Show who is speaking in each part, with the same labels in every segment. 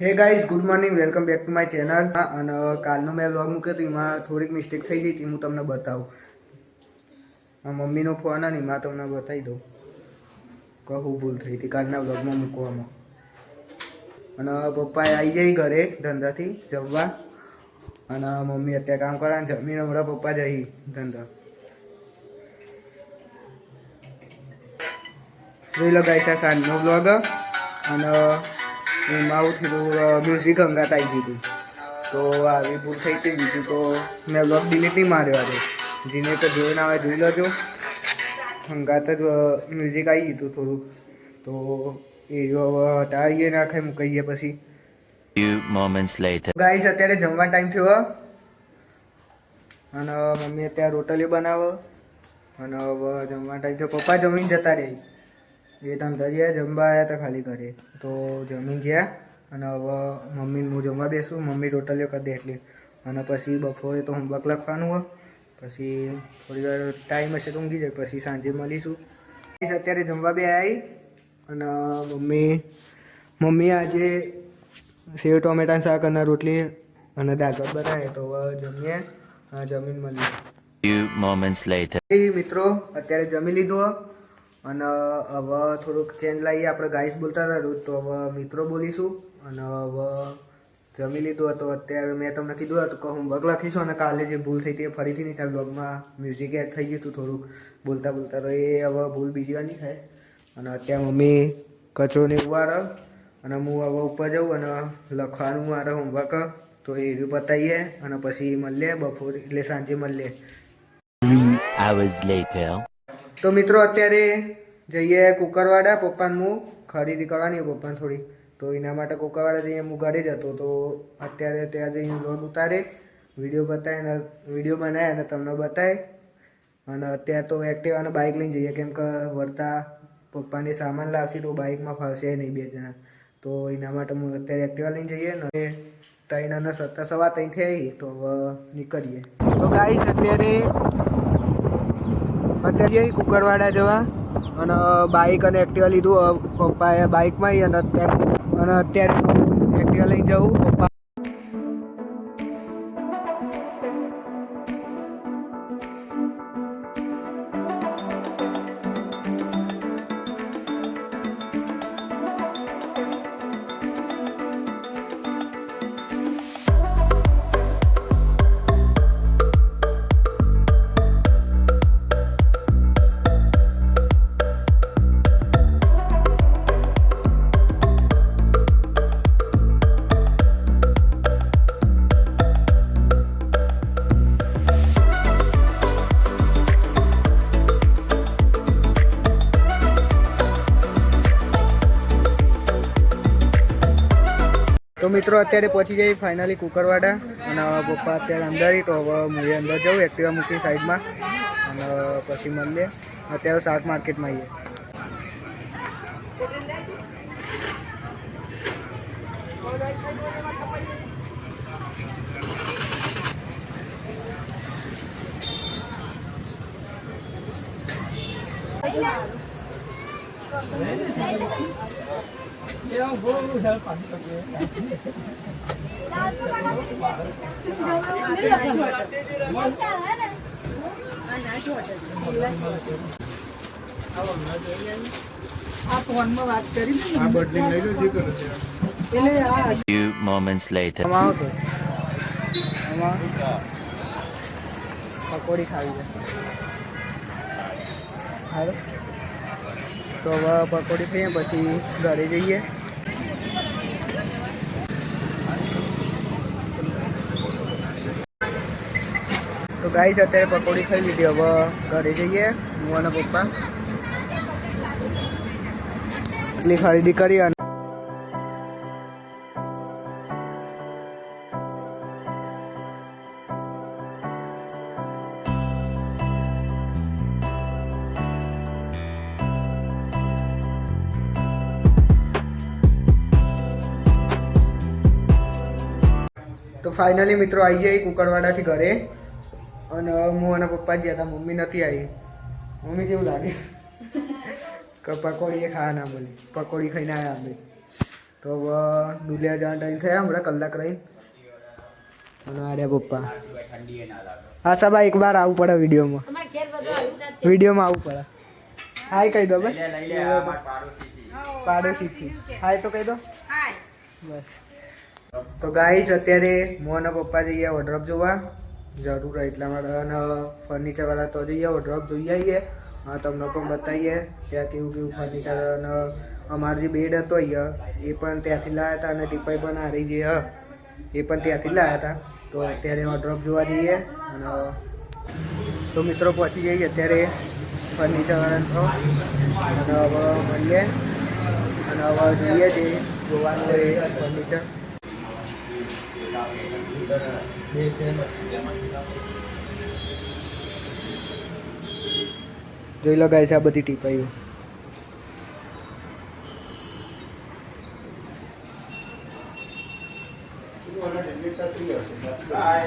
Speaker 1: Hey guys good morning welcome back to my channel અને કાલનો મેં વ્લોગ મૂક્યો હતો એમાં થોડીક મિસ્ટેક થઈ ગઈ હતી, હું તમને બતાવું. મમ્મીનો ફોન અને એમાં તમને બતાવી દઉં. કહું ભૂલ થઈ હતી કાલના વ્લોગમાં મૂકવામાં. અને પપ્પાએ આવી જાય ઘરે ધંધાથી જમવા. અને મમ્મી અત્યારે કામ કરે જમીન હમણાં પપ્પા જઈ ધંધા. જોઈ લો ગાઈસ આ સાંજનો વ્લોગ અને એમાં આવું થયું મ્યુઝિક હંગાત આવી ગયું તો આવી ભૂલ થઈ હતી બીજું તો મેં વ્લોગ ડિલીટ નહીં માર્યો આજે. જેને તો જોઈ ના આવે જોઈ લેજો. હંગાત જ મ્યુઝિક આવી ગયું થોડું તો એ હટાવીએ નાખે મૂકીએ પછી. ગાઈસ અત્યારે જમવા ટાઈમ થયો અને મમ્મી અત્યારે રોટલી બનાવો. અને હવે જમવા ટાઈમ થયો. પપ્પા જમીને જતા રહી. એ ધંધા ગયા જમવા આવ્યા હતા ખાલી ઘરે. તો જમી ગયા અને હવે મમ્મી હું જમવા બેસું મમ્મી રોટલીઓ કરી દે એટલી. અને પછી બપોરે તો હોમવર્ક લખવાનું હોય. પછી થોડી વાર ટાઈમ હશે તો ઊંઘી જાય. પછી સાંજે મળીશું. અત્યારે જમવા બે આવી અને મમ્મી મમ્મી આજે સેવ ટોમેટા શાક અને રોટલી અને દાગર બનાવે. તો હવે જમીએ જમીન
Speaker 2: moments
Speaker 1: મિત્રો અત્યારે જમી લીધું અને હવે થોડુંક ચેન્જ લાવીએ આપણે ગાઈસ બોલતા હતા તો હવે મિત્રો બોલીશું. અને હવે જમી લીધું હતું. અત્યારે મેં તમને કીધું હતું કે હોમવર્ક લખીશું અને કાલે જે ભૂલ થઈ હતી એ ફરીથી નહીં થાય બ્લોગમાં મ્યુઝિક એડ થઈ ગયું હતું થોડુંક. બોલતા બોલતા તો એ હવે ભૂલ બીજી વાર નહીં થાય. અને અત્યારે મમ્મી કચરો ને એવું વાળે અને હું હવે ઉપર જાઉં અને લખવાનું મારે હોમવર્ક તો એ રહ્યું પતાવીએ અને પછી મળીએ બપોરે, એટલે સાંજે મળીએ. તો મિત્રો અત્યારે જઈએ કુકરવાડા, પપ્પાને હું ખરીદી કરવાની પપ્પાને થોડી. તો એના માટે કુકરવાડા જઈએ હું ઘરે જ હતો. તો અત્યારે ત્યાં જઈને લોન ઉતારે. વીડિયો બતાવે અને વીડિયો બનાવે અને તમને બતાવે અને અત્યારે તો એક્ટિવા અને બાઇક લઈને જઈએ. કેમ કે વળતા પપ્પાને સામાન લાવશે તો બાઇકમાં ફાવશે નહીં બે જણા. તો એના માટે હું અત્યારે એક્ટિવા લઈને જઈએ ને ત્રણ અને સત્તર સવા ત્રણ થઈ તો નીકળીએ. તો ગાઈસ અત્યારે અત્યારે કુકરવાડા જવા. અને બાઇક અને એક્ટિવા લીધું. પપ્પાએ બાઇકમાં અને અત્યારે અને અત્યારે એક્ટિવા લઈને જવું. પપ્પા તો મિત્રો, અત્યારે પહોંચી જઈએ ફાઇનલી કુકરવાડા. અને પપ્પા અત્યારે અંદર તો હવે હું અંદર જાઉં એક્ટિવા મૂકી સાઈડમાં. અને પછી મળીએ. અત્યારે શાક માર્કેટમાં આવીએ. આ બદલી લઈ લો જે કરો
Speaker 2: Few moments later.
Speaker 1: આમાં આવો તો આમાં પકોડી ખાવી છે હાલો તો હવે પકોડી ખાઈએ, પછી ઘરે જઈએ. તો ગાઈસ અત્યારે પકોડી ખાઈ લીધી. હવે ઘરે જઈએ, હું અને પપ્પા. એટલી ખરીદી કરી અને ફાઇનલી મિત્રો આવી જાય કુકરવાડાથી ઘરે. અને હું અને પપ્પા જ ગયા હતા મમ્મી નથી આવી. મમ્મી જેવું લાગે? કે પકોડી એ ખાવા ના બોલી પકોડી ખાઈને આવ્યા અમે. તો હવે દુલિયા જવાના ટાઈમ થયા. હમણાં કલાક રહીને અને આર્યા પપ્પા. હા સાબા એક વાર આવવું પડે વિડીયોમાં. વિડીયોમાં આવવું પડે. હાય કહી દો બસ. પાડોશી હાય તો કહી દો. બસ. તો ગાઈસ અત્યારે મોના પપ્પા જઈએ વોડ્રોપ જોવા. જરૂર એટલા માટે અને ફર્નિચર વાળા તો જઈએ વોડ્રોપ જોઈ આવીએ. હા, તમને પણ બતાવીએ ત્યાં કેવું કેવું ફર્નિચર અને અમારો જે બેડ હતો અહીંયા, એ પણ ત્યાંથી લાવ્યા હતા અને ટીપાઈ પણ હારી જે હ. એ પણ ત્યાંથી લાવ્યા હતા. તો અત્યારે વોડ્રોપ જોવા જઈએ અને તો મિત્રો પહોંચી જઈએ અત્યારે ફર્નિચર વાળા તો. અને હવે મળીએ. અને હવે જોઈએ જે જોવાનું હોય ફર્નિચર જોઈ લો ગાઈસ આ બધી ટીપાઈઓ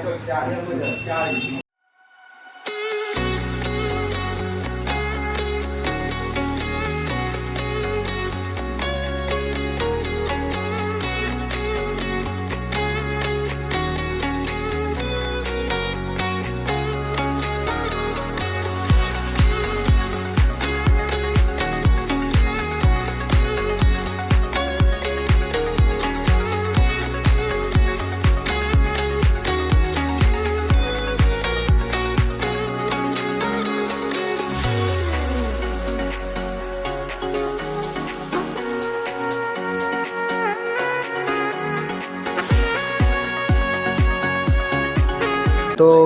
Speaker 1: તો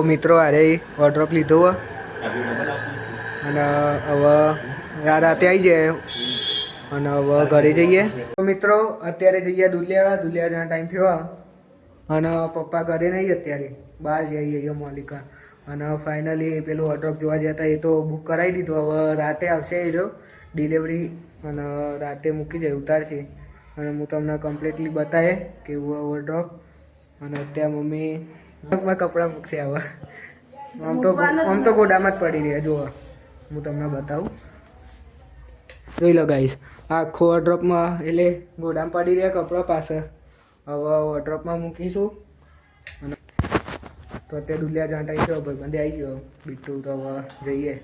Speaker 1: મિત્રો આરે વોર્ડ્રોપ લીધો હોય અને હવે આ રાતે આવી જાય. અને હવે ઘરે જઈએ. મિત્રો, અત્યારે જઈએ દુલિયા દુલિયા જવાનો ટાઈમ થયો. અને પપ્પા ઘરે નહીં અત્યારે. બહાર જઈએ એ મોલિકા. અને ફાઇનલી પેલું વોર્ડ્રોપ જોવા જતા એ તો બુક કરાવી દીધું. હવે રાતે આવશે એ જો. ડિલિવરી અને રાતે મૂકી જાય ઉતારશે. અને હું તમને કમ્પ્લીટલી બતાવે કેવું વોર્ડ્રોપ અને ત્યાં મમ્મી માં કપડાં મૂકશે હવે આમ તો આમ તો ગોડામાં જ પડી રહ્યા જુઓ. હું તમને બતાવું. જોઈ લો ગાઈસ આખો વોર્ડ્રોપમાં એટલે ગોડામાં પડી રહ્યા કપડાં પાછળ. હવે વોર્ડ્રોપમાં મૂકીશું. અને તો અત્યારે દુલિયા જાંટા ગયો ભાઈ બંધ આવી ગયો. બીટું તો હવે જઈએ.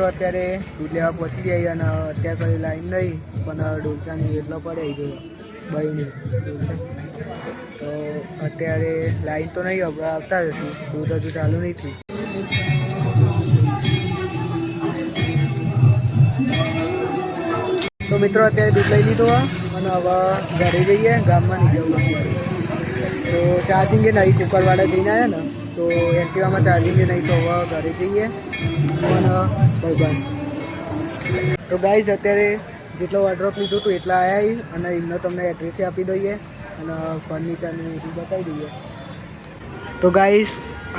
Speaker 1: મિત્રો, અત્યારે દૂધ લેવા પહોંચી જાય અને અત્યારે કોઈ લાઈન નહીં, પણ ડોલચાની એટલો પડે ગયો બહીની. તો અત્યારે લાઈન તો નહીં, હવે આવતા જ દૂધ હજુ ચાલુ નહીં થયું. તો મિત્રો, અત્યારે દૂધ લઈ લીધું અને હવે ઘરે જઈએ, ગામમાં નીકળવું તો ચાર્જિંગ એ નહીં કુકરવાળા જઈને આવ્યા ને. તો એક્ટિવામાં ચાર્જિંગ નહીં તો હવે ઘરે જઈએ. પણ ભાઈ તો ગાઈઝ અત્યારે જેટલો વોર્ડ્રોપ લીધું હતું એટલા આવ્યા અને એમનો તમને એડ્રેસ આપી દઈએ અને ફર્નિચરને બધું બતાવી દઈએ. તો ગાઈઝ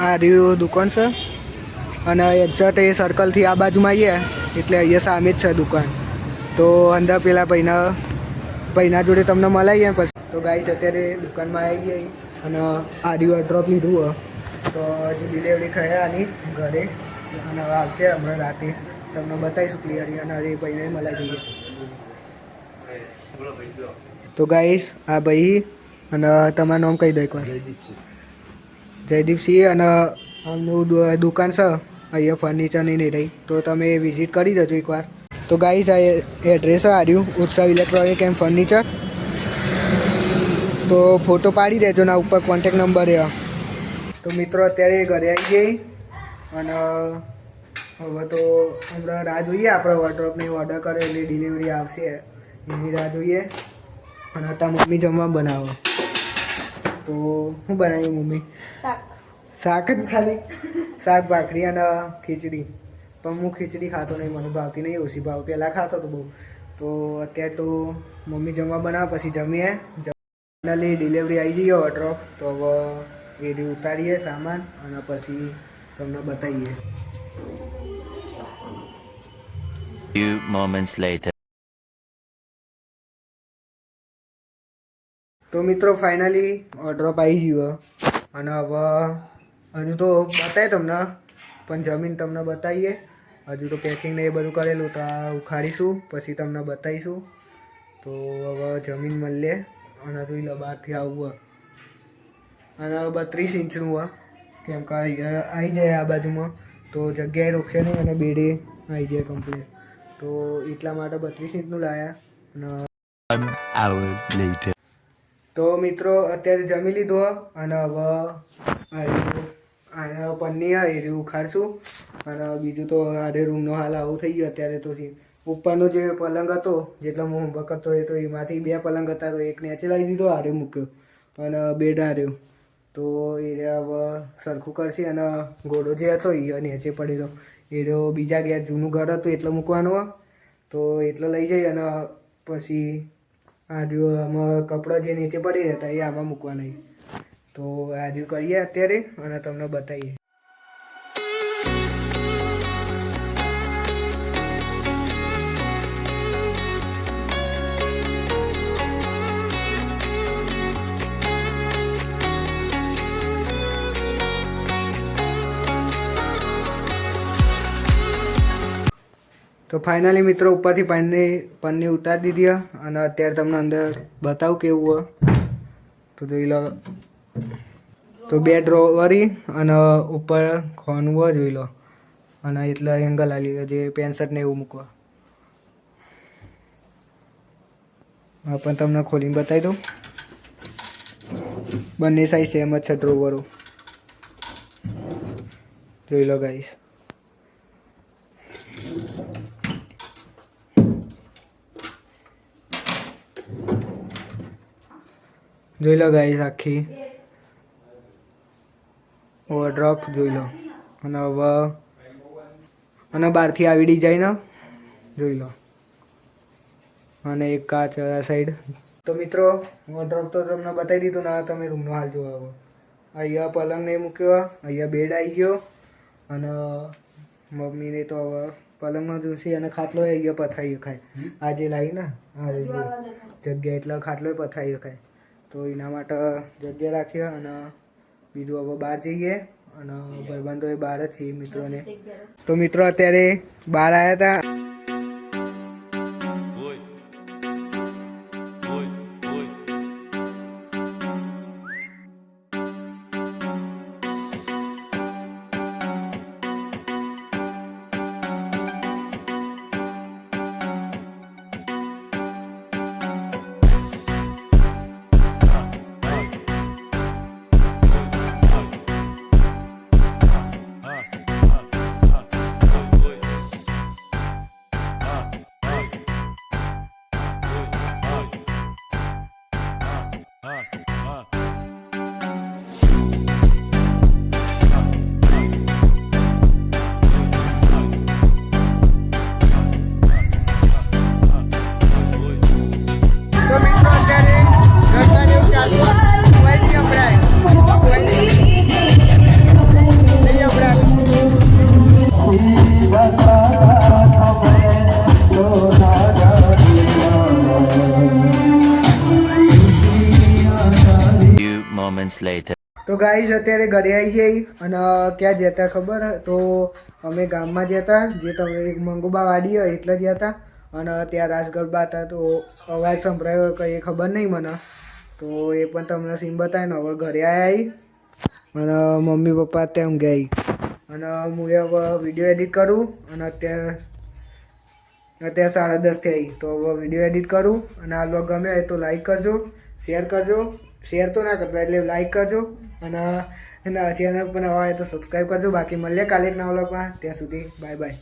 Speaker 1: આ રહ્યું દુકાન છે અને એક્ઝેક્ટ એ સર્કલથી આ બાજુમાં આવીએ એટલે અહીંયા સામે જ છે દુકાન. તો અંદર પેલા ભાઈના ભાઈના જોડે તમને મળાવીએ પછી. તો ગાઈઝ અત્યારે દુકાનમાં આવી ગઈ અને આડી ડ્રોપ લીધું હોય તો હજી ડિલિવરી થયા ઘરે. અને હવે આવશે હમણાં રાતે. તમને બતાવીશું ક્લિયરી અને હજી ભાઈને મલાઈ જઈએ. તો ગાઈસ આ ભાઈ અને તમારું નામ કહી દો એકવાર. જયદીપસિંહ. અને આમનું દુકાન છે, અહીંયા ફર્નિચરની નહીં રહી તો તમે વિઝિટ કરી દેજો એકવાર. તો ગાઈસ આ એડ્રેસ આવ્યું ઉત્સવ ઇલેક્ટ્રોનિક એન્ડ ફર્નિચર તો ફોટો પાડી દેજો ના ઉપર કોન્ટેક નંબર એ. તો મિત્રો અત્યારે ઘરે આવી જઈ અને હવે તો હમણાં રાહ જોઈએ આપણે વોટરપની ઓર્ડર કરે એટલે ડિલિવરી આવશે. એની રાહ જોઈએ. અને અત્યારે મમ્મી જમવા બનાવો. તો શું બનાવ્યું મમ્મી? શાક. જ ખાલી. શાક ભાખરી અને ખીચડી. પણ હું ખીચડી ખાતો નહીં મને ભાવતી નહીં ઓછી ભાવ. પહેલાં ખાતો તો બહુ. તો અત્યારે તો મમ્મી જમવા બનાવ પછી જમીએ. ફાઇનલી ડિલિવરી આવી જઈએ ઓર્ડર તો હવે એ ઉતારીએ સામાન અને પછી તમને બતાવીએ.
Speaker 2: Few moments later.
Speaker 1: તો મિત્રો ફાઇનલી ડ્રોપ આવી ગયો. અને હવે હજુ તો બતાવીએ તમને પણ જમીન તમને બતાવીએ. હજુ તો પેકિંગ ને એ બધું કરેલું તો આ ઉખાડીશું પછી તમને બતાવીશું. તો હવે જમીન મળીએ અને લો બહારથી આવવું અને હવે બત્રીસ ઇંચનું હોય કેમ કે આવી જાય આ બાજુમાં. તો જગ્યાએ રોકશે નહીં અને બેડે આવી જાય કમ્પ્લીટ તો એટલા માટે બત્રીસ ઇંચનું લાયા. અને. તો મિત્રો અત્યારે જમી લીધો અને હવે આ આને પન્ની એ રહ્યું ઉખાડશું. અને બીજું તો આડે રૂમનો હાલ આવું થઈ ગયો. અત્યારે તો ઉપરનો જે પલંગ હતો જેટલો હું હોમવર્ક કરતો એ તો એમાંથી બે પલંગ હતા તો એક નેચે લાવી દીધો આરે મૂક્યો. અને બેડ આર્યો તો એ હવે સરખું કરશે અને ઘોડો જે હતો એ નીચે પડેલો એ બીજા ઘેર જૂનું ઘર હતું એટલે મૂકવાનું. તો એટલો લઈ જઈ અને પછી આડ્યું આમાં કપડાં જે નીચે પડી રહેતા એ આમાં મૂકવાના તો આડ્યું કરીએ અત્યારે અને તમને બતાવીએ. તો ફાઇનલી મિત્રો ઉપરથી પાણી પન્ની ઉતારી દીધી અને અત્યારે તમને અંદર બતાવું કેવું હોય તો જોઈ લો. તો બે ડ્રોવરી અને ઉપર ખોનું હોય જોઈ લો. અને એટલા એંગલ આલી જે પેન્સટ ને એવું મૂકવા. હા પણ તમને ખોલીને બતાવી દઉં. બંને સાઈઝ સેમ જ છે ડ્રોવરો જોઈ લો ગાઈશ જોઈ લો ગાઈસ આખી. ઓવરડ્રોપ જોઈ લો. અને હવે અને બહારથી આવી ડિઝાઇન જોઈ લો. અને એક કાચ આ સાઈડ તો મિત્રો વોર્ડ્રોપ તો તમને બતાવી દીધું, ને, તમે રૂમનો હાલ જોવા આવો. અહીંયા પલંગ નહીં મૂક્યો અહીંયા બેડ આવી ગયો. અને મમ્મીને તો હવે પલંગમાં જોશે, અને ખાટલો અહીંયા પથરાઈ ખાય આજે લાવી ને આ રીતે જગ્યા એટલે ખાટલો પથરાઈ શકાય. તો એના માટે જગ્યા રાખીએ અને બીજું હવે બહાર જઈએ અને ભાઈબંધો એ બહાર જ છીએ મિત્રોને. તો મિત્રો, અત્યારે બહાર આવ્યા હતા. તો ગાઈસ અત્યારે ઘરે આવી જઈ અને ક્યાં જતા ખબર? તો અમે ગામમાં જતા, જે તમે એક મંગુબા વાડી હોય એટલે જ હતા અને ત્યાં રાસ ગરબા હતા તો અવાજ સંભળાયો કંઈ ખબર નહીં મને. તો એ પણ તમને સીન બતાવે ને, હવે ઘરે આવ્યા અને મમ્મી પપ્પા ત્યાં ઊંઘ્યા અને હું હવે વીડિયો એડિટ કરું, અને અત્યારે અત્યારે સાડા દસ થઈ તો હવે વીડિયો એડિટ કરું, અને આ બ્લોગ ગમે તો લાઈક કરજો, શેર કરજો. શેર તો ના કરતા, એટલે લાઈક કરજો. અને એના પણ અવાય તો સબસ્ક્રાઈબ કરજો. બાકી મળીએ કાલે એક નવા બ્લોગમાં ત્યાં સુધી બાય બાય